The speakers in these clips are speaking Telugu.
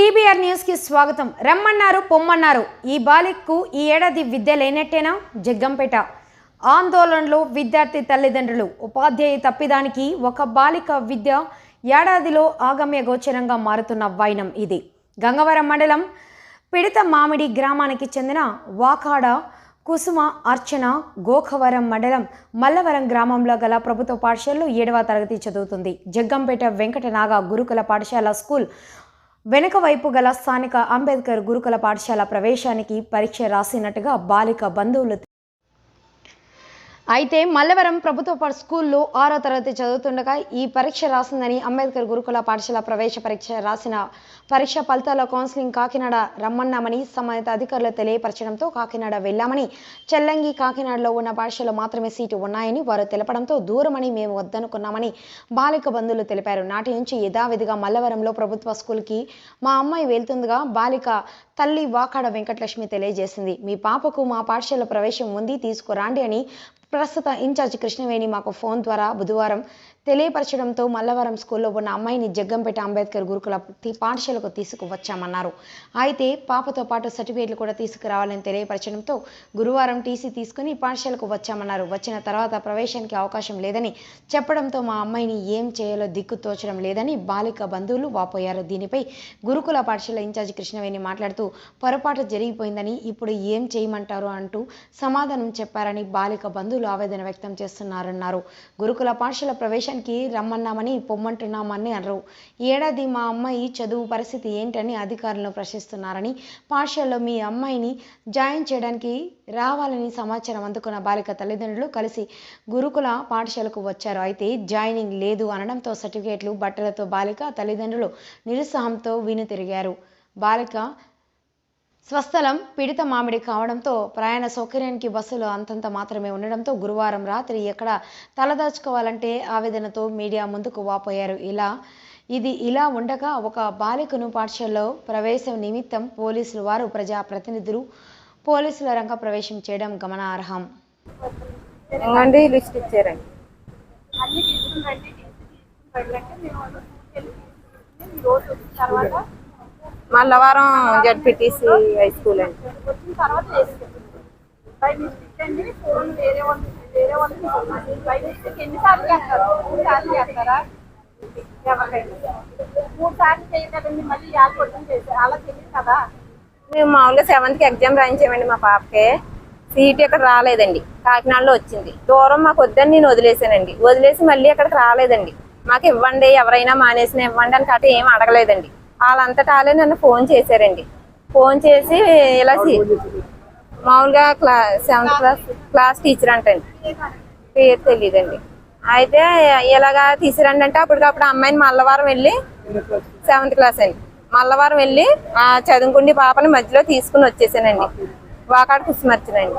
టీబీఆర్ న్యూస్కి స్వాగతం. రమ్మన్నారు పొమ్మన్నారు. ఈ బాలికకు ఈ ఏడాది విద్య లేనట్టేనా? జగ్గంపేట. ఆందోళనలో విద్యార్థి తల్లిదండ్రులు. ఉపాధ్యాయ తప్పిదానికి ఒక బాలిక విద్య ఏడాదిలో ఆగమ్య గోచరంగా మారుతున్న వైనం ఇది. గంగవరం మండలం పిడత మామిడి గ్రామానికి చెందిన వాకాడ కుసుమ అర్చన గోఖవరం మండలం మల్లవరం గ్రామంలో గల ప్రభుత్వ పాఠశాలలో ఏడవ తరగతి చదువుతుంది. జగ్గంపేట వెంకటనాగ గురుకుల పాఠశాల స్కూల్ వెనుక వైపు గల స్థానిక అంబేద్కర్ గురుకుల పాఠశాల ప్రవేశానికి పరీక్ష రాసినట్టుగా బాలిక బంధువులు అయితే మల్లవరం ప్రభుత్వ స్కూల్లో ఆరో తరగతి చదువుతుండగా ఈ పరీక్ష రాసిందని అంబేద్కర్ గురుకుల పాఠశాల ప్రవేశ పరీక్ష రాసిన పరీక్ష ఫలితాల కౌన్సిలింగ్ కాకినాడ రమ్మన్నామని సంబంధిత అధికారులు తెలియపరచడంతో కాకినాడ వెళ్ళామని చెల్లంగి కాకినాడలో ఉన్న పాఠశాలలో మాత్రమే సీటు ఉన్నాయని వారు తెలపడంతో దూరమని మేము వద్దనుకున్నామని బాలిక బంధువులు తెలిపారు. నాటి నుంచి యథావిధిగా మల్లవరంలో ప్రభుత్వ స్కూల్కి మా అమ్మాయి వెళ్తుండగా బాలిక తల్లి వాకాడ వెంకటలక్ష్మి తెలియజేసింది. మీ పాపకు మా పాఠశాల ప్రవేశం ఉంది తీసుకురాండి అని ప్రస్తుత ఇన్ఛార్జ్ కృష్ణవేణి మాకు ఫోన్ ద్వారా బుధవారం తెలియపరచడంతో మల్లవరం స్కూల్లో ఉన్న అమ్మాయిని జగ్గంపేట అంబేద్కర్ గురుకుల పాఠశాలకు తీసుకువచ్చామన్నారు. అయితే పాపతో పాటు సర్టిఫికేట్లు కూడా తీసుకురావాలని తెలియపరచడంతో గురువారం టీసీ తీసుకుని పాఠశాలకు వచ్చామన్నారు. వచ్చిన తర్వాత ప్రవేశానికి అవకాశం లేదని చెప్పడంతో మా అమ్మాయిని ఏం చేయాలో దిక్కు తోచడం లేదని బాలిక బంధువులు వాపోయారు. దీనిపై గురుకుల పాఠశాల ఇన్ఛార్జి కృష్ణవేణి మాట్లాడుతూ పొరపాటు జరిగిపోయిందని ఇప్పుడు ఏం చేయమంటారు? అంటూ సమాధానం చెప్పారని బాలిక బంధువులు ఆవేదన వ్యక్తం చేస్తున్నారన్నారు. గురుకుల పాఠశాల ప్రవేశానికి రమ్మన్నామని పొమ్మంటున్నామని అన్నారు ఏడాది మా అమ్మాయి చదువు పరిస్థితి ఏంటని అధికారులను ప్రశ్నిస్తున్నారని పాఠశాలలో మీ అమ్మాయిని జాయిన్ చేయడానికి రావాలని సమాచారం అందుకున్న బాలిక తల్లిదండ్రులు కలిసి గురుకుల పాఠశాలకు వచ్చారు. అయితే జాయినింగ్ లేదు అనడంతో సర్టిఫికేట్లు బట్టలతో బాలిక తల్లిదండ్రులు నిరుత్సాహంతో తిరిగారు. బాలిక స్వస్థలం పిడిత మామిడి కావడంతో ప్రయాణ సౌకర్యానికి బస్సులు అంతంత మాత్రమే ఉండడంతో గురువారం రాత్రి ఎక్కడ తలదాచుకోవాలంటే ఆవేదనతో మీడియా ముందుకు వాపోయారు. ఇలా ఇది ఇలా ఉండగా ఒక బాలికను పాఠశాలలో ప్రవేశం నిమిత్తం పోలీసులు వారు ప్రజాప్రతినిధులు పోలీసుల రంగ ప్రవేశం చేయడం గమనార్హం. లిస్ట్ ఇచ్చారండి. అన్ని తీసుకుని రండి తీసుకుని వెళ్ళంటే మేము రోజు తర్వాత మల్లవరం జడ్పిటిసి హై స్కూల్ అండి. మేము మామూలుగా సెవెంత్కి ఎగ్జామ్ రాయించామండి మా పాపకి. సీట్ ఇక్కడ రాలేదండి. కాకినాడలో వచ్చింది. దూరం మాకు వద్దని నేను వదిలేసానండి వదిలేసి మళ్ళీ అక్కడికి రాలేదండి. మాకు ఇవ్వండి ఎవరైనా మానేసినా ఇవ్వండి అని కాబట్టి ఏం అడగలేదండి. వాళ్ళంతటా వాళ్ళే నన్ను ఫోన్ చేశారండి. ఫోన్ చేసి ఇలా మామూలుగా క్లా సెవెంత్ క్లాస్ క్లాస్ టీచర్ అంటండి. పేరు తెలియదండి అయితే ఇలాగా తీసుకురండి అంటే అప్పటికప్పుడు అమ్మాయిని మల్లవారం వెళ్ళి సెవెంత్ క్లాస్ అండి. మల్లవారం వెళ్ళి ఆ చదువుకుండి పాపని మధ్యలో తీసుకుని వచ్చేసానండి. వాకాడు కుసిమర్చినండి.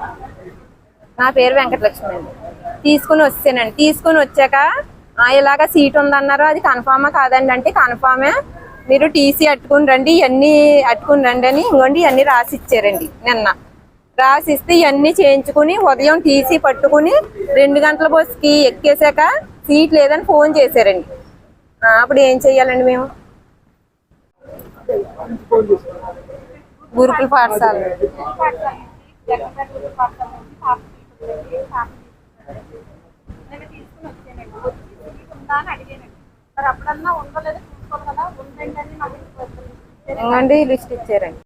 నా పేరు వెంకటలక్ష్మి అండి. తీసుకుని వచ్చానండి తీసుకుని వచ్చాక "ఆ, ఇలాగ సీట్ ఉందన్నారు అది కన్ఫామా కాదండి అంటే కన్ఫామే మీరు టీసీ అట్టుకుని రండి ఇవన్నీ అట్టుకుని రండి అని ఇంకోండి ఇవన్నీ రాసి ఇచ్చారండి నిన్న. రాసిస్తే ఇవన్నీ చేయించుకుని ఉదయం టీసీ పట్టుకుని రెండు గంటల బస్సుకి ఎక్కేసాక సీట్ లేదని ఫోన్ చేశారండి. అప్పుడు ఏం చెయ్యాలండి మేము? గురుకుల పాఠశాల. అప్పుడన్నా ఉండలేదు? లేదో లిస్ట్ ఇచ్చారండి.